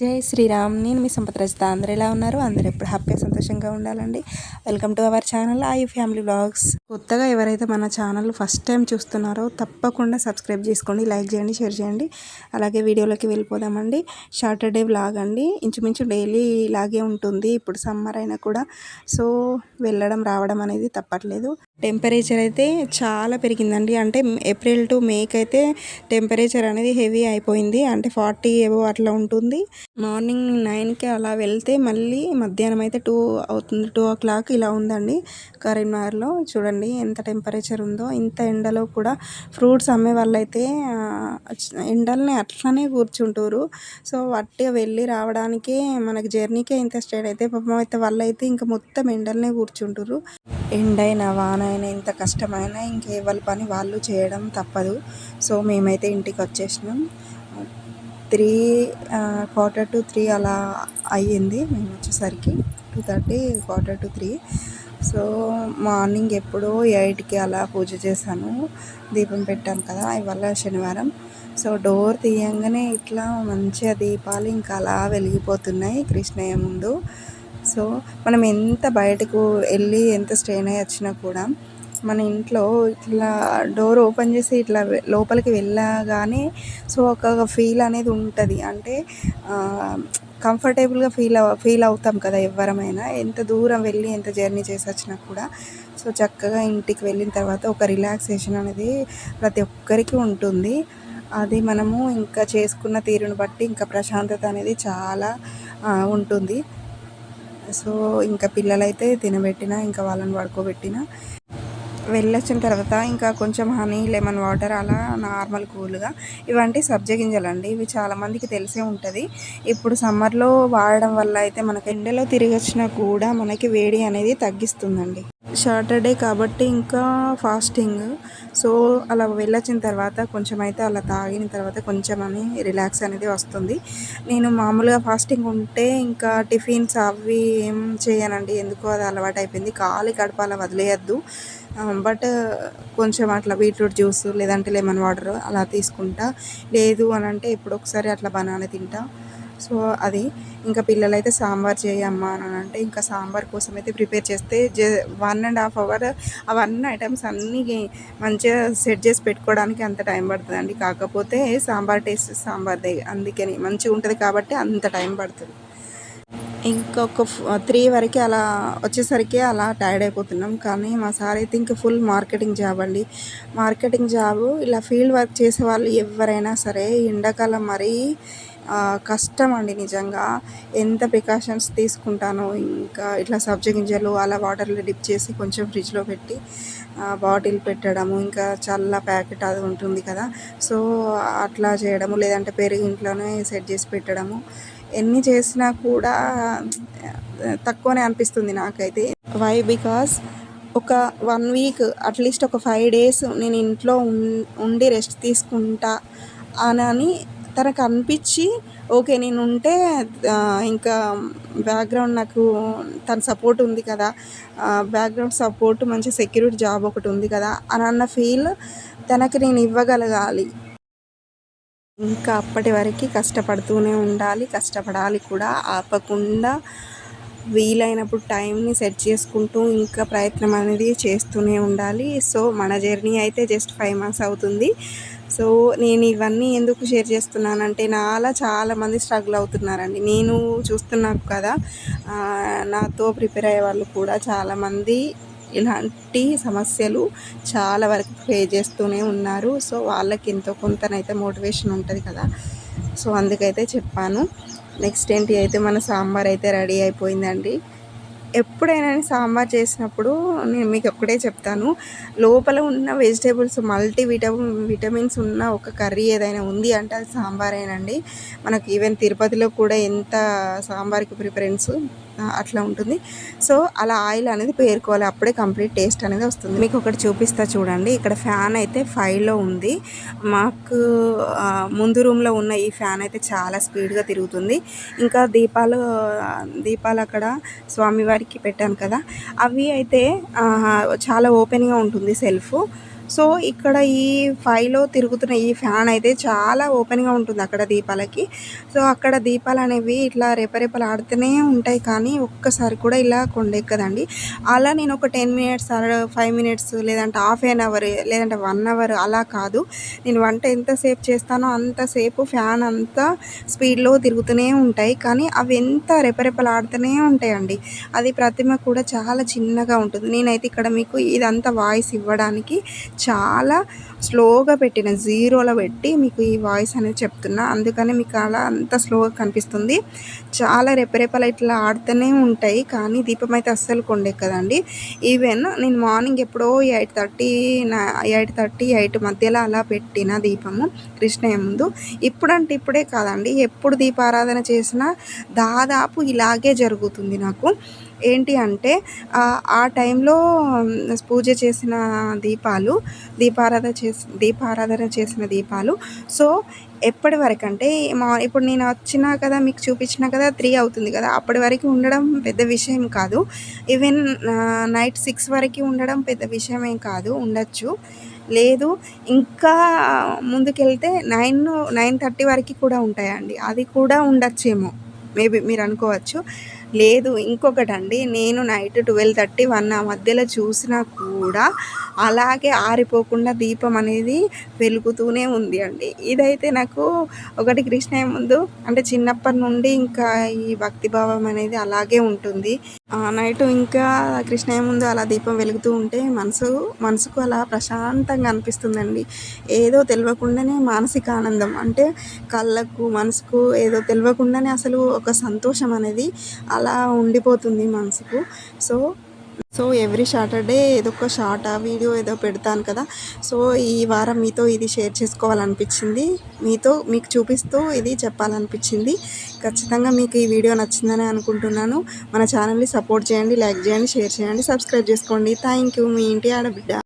జై శ్రీరామ్. నేను మీ సంపత్ రజిత. అందరూ ఎలా ఉన్నారు? అందరూ ఎప్పుడు హ్యాపీగా సంతోషంగా ఉండాలండి. Welcome to our channel I family blogs కొత్తగా ఎవరైతే మన ఛానల్ ఫస్ట్ టైం చూస్తున్నారో తప్పకుండా సబ్స్క్రైబ్ చేసుకోండి లైక్ చేయండి షేర్ చేయండి. అలాగే వీడియోలోకి వెళ్ళిపోదామండి. సాటర్డే బ్లాగ్ అండి. ఇంచుమించు డైలీ ఇలాగే ఉంటుంది. ఇప్పుడు సమ్మర్ అయినా కూడా. సో వెళ్ళడం రావడం అనేది తప్పట్లేదు. టెంపరేచర్ అయితే చాలా పెరిగిందండి. అంటే ఏప్రిల్ టు మేకి అయితే టెంపరేచర్ అనేది హెవీ అయిపోయింది. అంటే ఫార్టీ ఏవో అట్లా ఉంటుంది. మార్నింగ్ నైన్కి అలా వెళ్తే మళ్ళీ మధ్యాహ్నం అయితే టూ అవుతుంది టూ ఓ క్లాక్ ఇలా ఉందండి కరీంనగర్లో. చూడండి ఎంత టెంపరేచర్ ఉందో ఇంత ఎండలో కూడా ఫ్రూట్స్ అమ్మే వాళ్ళైతే ఎండల్ని అట్లనే కూర్చుంటారు. సో వట్టిగా వెళ్ళి రావడానికే మనకి జర్నీకే ఇంత స్టేట్ అయితే పాపం అయితే వాళ్ళైతే ఇంకా మొత్తం ఎండలనే కూర్చుంటారు. ఎండైనా వాన అయినా ఎంత కష్టమైనా వాళ్ళ పని వాళ్ళు చేయడం తప్పదు. సో మేమైతే ఇంటికి వచ్చేసినాం. త్రీ క్వార్టర్ టు త్రీ అలా అయ్యింది. మేము వచ్చేసరికి two thirty quarter to three so morning ఎప్పుడో ఎయిట్కి అలా పూజ చేశాను. దీపం పెట్టాను కదా ఇవాళ శనివారం. సో డోర్ తీయంగానే ఇట్లా మంచిగా దీపాలు ఇంకా అలా వెలిగిపోతున్నాయి కృష్ణయ్య ముందు. సో మనం ఎంత బయటకు వెళ్ళి ఎంత స్ట్రెయిన్ అయ్యి వచ్చినా కూడా మన ఇంట్లో ఇట్లా డోర్ ఓపెన్ చేసి ఇట్లా లోపలికి వెళ్ళగానే సో ఒక ఫీల్ అనేది ఉంటుంది. అంటే కంఫర్టబుల్గా ఫీల్ ఫీల్ అవుతాం కదా ఎవరమైనా ఎంత దూరం వెళ్ళి ఎంత జర్నీ చేసి వచ్చినా కూడా. సో చక్కగా ఇంటికి వెళ్ళిన తర్వాత ఒక రిలాక్సేషన్ అనేది ప్రతి ఒక్కరికి ఉంటుంది. అది మనము ఇంకా చేసుకున్న తీరును బట్టి ఇంకా ప్రశాంతత అనేది చాలా ఉంటుంది. సో ఇంకా పిల్లలైతే తినబెట్టిన ఇంకా వాళ్ళని పడుకోబెట్టిన వెళ్ళొచ్చిన తర్వాత ఇంకా కొంచెం హనీ లెమన్ వాటర్ అలా నార్మల్ కూల్గా ఇవంటి సబ్జ గింజలండి. ఇవి చాలామందికి తెలిసే ఉంటుంది. ఇప్పుడు సమ్మర్లో వాడడం వల్ల అయితే మనకి ఎండలో తిరిగి వచ్చినా కూడా మనకి వేడి అనేది తగ్గిస్తుందండి. సాటర్డే కాబట్టి ఇంకా ఫాస్టింగ్ సో అలా వెళ్ళొచ్చిన తర్వాత కొంచెం అయితే అలా తాగిన తర్వాత కొంచెం అని రిలాక్స్ అనేది వస్తుంది. నేను మామూలుగా ఫాస్టింగ్ ఉంటే ఇంకా టిఫిన్స్ అవి ఏం చేయనండి. ఎందుకో అది అలవాటు అయిపోయింది ఖాళీ కడపాల అలా వదిలేయద్దు. బట్ కొంచెం అట్లా బీట్రూట్ జ్యూస్ లేదంటే లెమన్ వాటర్ అలా తీసుకుంటా. లేదు అని అంటే ఇప్పుడు ఒకసారి అట్లా బనానా తింటా. సో అది. ఇంకా పిల్లలైతే సాంబార్ చేయమ్మా అని అంటే ఇంకా సాంబార్ కోసం అయితే ప్రిపేర్ చేస్తే జ వన్ అండ్ హాఫ్ అవర్ అవన్నీ ఐటమ్స్ అన్నీ మంచిగా సెట్ చేసి పెట్టుకోవడానికి అంత టైం పడుతుందండి. కాకపోతే సాంబార్ టేస్ట్ సాంబార్దే. అందుకని మంచిగా ఉంటుంది కాబట్టి అంత టైం పడుతుంది. ఇంకొక త్రీ వరకు అలా వచ్చేసరికి అలా టైర్డ్ అయిపోతున్నాం. కానీ మా సార్ అయితే ఇంకా ఫుల్ మార్కెటింగ్ జాబ్ అండి. మార్కెటింగ్ జాబ్ ఇలా ఫీల్డ్ వర్క్ చేసే వాళ్ళు ఎవరైనా సరే ఎండాకాలం మరీ కష్టం అండి నిజంగా. ఎంత ప్రికాషన్స్ తీసుకుంటానో ఇంకా ఇట్లా సబ్జీ గింజలు అలా వాటర్లో డిప్ చేసి కొంచెం ఫ్రిడ్జ్లో పెట్టి బాటిల్ పెట్టడము ఇంకా చల్ల ప్యాకెట్ అది ఉంటుంది కదా. సో అట్లా చేయడము లేదంటే పెరుగు ఇంట్లోనే సెట్ చేసి పెట్టడము. ఎన్ని చేసినా కూడా తక్కువనే అనిపిస్తుంది నాకైతే. వై బికాస్ ఒక వన్ వీక్ అట్లీస్ట్ ఒక ఫైవ్ డేస్ నేను ఇంట్లో ఉండి రెస్ట్ తీసుకుంటా అని తనకు అనిపించి ఓకే నేను ఉంటే ఇంకా బ్యాక్గ్రౌండ్ నాకు తన సపోర్ట్ ఉంది కదా బ్యాక్గ్రౌండ్ సపోర్ట్ మంచి సెక్యూరిటీ జాబ్ ఒకటి ఉంది కదా అని అన్న ఫీల్ తనకి నేను ఇవ్వగలగాలి. ఇంకా అప్పటి వరకు కష్టపడుతూనే ఉండాలి కష్టపడాలి కూడా. ఆపకుండా వీలైనప్పుడు టైంని సెట్ చేసుకుంటూ ఇంకా ప్రయత్నం అనేది చేస్తూనే ఉండాలి. సో మన జర్నీ అయితే జస్ట్ ఫైవ్ మంత్స్ అవుతుంది. సో నేను ఇవన్నీ ఎందుకు షేర్ చేస్తున్నానంటే నాలా చాలామంది స్ట్రగుల్ అవుతున్నారండి. నేను చూస్తున్నాను కదా నాతో ప్రిపేర్ అయ్యే వాళ్ళు కూడా చాలామంది ఇలాంటి సమస్యలు చాలా వరకు ఫేస్ చేస్తూనే ఉన్నారు. సో వాళ్ళకి ఎంతో కొంతనైతే మోటివేషన్ ఉంటుంది కదా. సో అందుకైతే చెప్పాను. నెక్స్ట్ ఏంటి అయితే మన సాంబార్ అయితే రెడీ అయిపోయిందండి. ఎప్పుడైనా సాంబార్ చేసినప్పుడు నేను మీకు ఒక్కటే చెప్తాను. లోపల ఉన్న వెజిటేబుల్స్ మల్టీ విటమిన్ విటమిన్స్ ఉన్న ఒక కర్రీ ఏదైనా ఉంది అంటే అది సాంబారేనండి. మనకు ఈవెన్ తిరుపతిలో కూడా ఎంత సాంబార్కి ప్రిఫరెన్స్ అట్లా ఉంటుంది. సో అలా ఆయిల్ అనేది పేరుకోవాలి. అప్పుడే కంప్లీట్ టేస్ట్ అనేది వస్తుంది. మీకు ఒకటి చూపిస్తా చూడండి. ఇక్కడ ఫ్యాన్ అయితే ఫైవ్లో ఉంది. మాకు ముందు రూమ్లో ఉన్న ఈ ఫ్యాన్ అయితే చాలా స్పీడ్గా తిరుగుతుంది. ఇంకా దీపాలు దీపాలు అక్కడ స్వామివారికి పెట్టాను కదా. అవి అయితే చాలా ఓపెన్గా ఉంటుంది సెల్ఫ్. సో ఇక్కడ ఈ ఫైవ్లో తిరుగుతున్న ఈ ఫ్యాన్ అయితే చాలా ఓపెన్గా ఉంటుంది అక్కడ దీపాలకి. సో అక్కడ దీపాలు అనేవి ఇట్లా రెపరెపలు ఆడుతూనే ఉంటాయి కానీ ఒక్కసారి కూడా ఇలా కొండెక్కదండి. అలా నేను ఒక టెన్ మినిట్స్ ఫైవ్ మినిట్స్ లేదంటే హాఫ్ ఎన్ అవర్ లేదంటే వన్ అవర్ అలా కాదు. నేను వంట ఎంతసేపు చేస్తానో అంతసేపు ఫ్యాన్ అంతా స్పీడ్లో తిరుగుతూనే ఉంటాయి కానీ అవి ఎంత రెపరెపలు ఆడుతూనే ఉంటాయండి. అది ప్రతిమ కూడా చాలా చిన్నగా ఉంటుంది. నేనైతే ఇక్కడ మీకు ఇదంతా వాయిస్ ఇవ్వడానికి చాలా స్లోగా పెట్టిన జీరోలో పెట్టి మీకు ఈ వాయిస్ అనేది చెప్తున్నా. అందుకని మీకు అలా అంత స్లోగా కనిపిస్తుంది. చాలా రెపరెపలు ఇట్లా ఆడుతూనే ఉంటాయి. కానీ దీపం అయితే అస్సలు కొండే కదండి. ఈవెన్ నేను మార్నింగ్ ఎప్పుడో eight thirty eight thirty eight మధ్యలో అలా పెట్టిన దీపము కృష్ణయ్య ముందు ఇప్పుడంటే ఇప్పుడే కాదండి. ఎప్పుడు దీపారాధన చేసినా దాదాపు ఇలాగే జరుగుతుంది నాకు. ఏంటి అంటే ఆ టైంలో పూజ చేసిన దీపాలు దీపారాధన చేసి దీపారాధన చేసిన దీపాలు. సో ఎప్పటి వరకు అంటే మా ఇప్పుడు నేను వచ్చినా కదా మీకు చూపించిన కదా త్రీ అవుతుంది కదా. అప్పటి వరకు ఉండడం పెద్ద విషయం కాదు. ఈవెన్ నైట్ సిక్స్ వరకు ఉండడం పెద్ద విషయమేం కాదు. ఉండొచ్చు. లేదు ఇంకా ముందుకెళ్తే నైన్ నైన్ థర్టీ వరకు కూడా ఉంటాయండి. అది కూడా ఉండొచ్చేమో. మేబీ మీరు అనుకోవచ్చు. లేదు ఇంకొకటండి. నేను నైట్ ట్వెల్వ్ థర్టీ వన్ ఆ మధ్యలో చూసినా కూడా అలాగే ఆరిపోకుండా దీపం అనేది వెలుగుతూనే ఉంది అండి. ఇదైతే నాకు ఒకటి కృష్ణయ్య ముందు అంటే చిన్నప్పటి నుండి ఇంకా ఈ భక్తిభావం అనేది అలాగే ఉంటుంది. నైట్ ఇంకా కృష్ణయ్య ముందు అలా దీపం వెలుగుతూ ఉంటే మనసు మనసుకు అలా ప్రశాంతంగా అనిపిస్తుందండి. ఏదో తెలియకుండానే మానసిక ఆనందం. అంటే కళ్ళకు మనసుకు ఏదో తెలియకుండానే అసలు ఒక సంతోషం అనేది అలా ఉండిపోతుంది మనసుకు. సో సో ఎవ్రీ సాటర్డే ఏదో ఒక షార్ట్ వీడియో ఏదో పెడతాను కదా. సో ఈ వారం మీతో ఇది షేర్ చేసుకోవాలనిపించింది. మీతో మీకు చూపిస్తూ ఇది చెప్పాలనిపించింది. ఖచ్చితంగా మీకు ఈ వీడియో నచ్చిందని అనుకుంటున్నాను. మన ఛానల్ని సపోర్ట్ చేయండి లైక్ చేయండి షేర్ చేయండి సబ్స్క్రైబ్ చేసుకోండి. థ్యాంక్ యూ మీ ఇంటి ఆడబిడ్డ.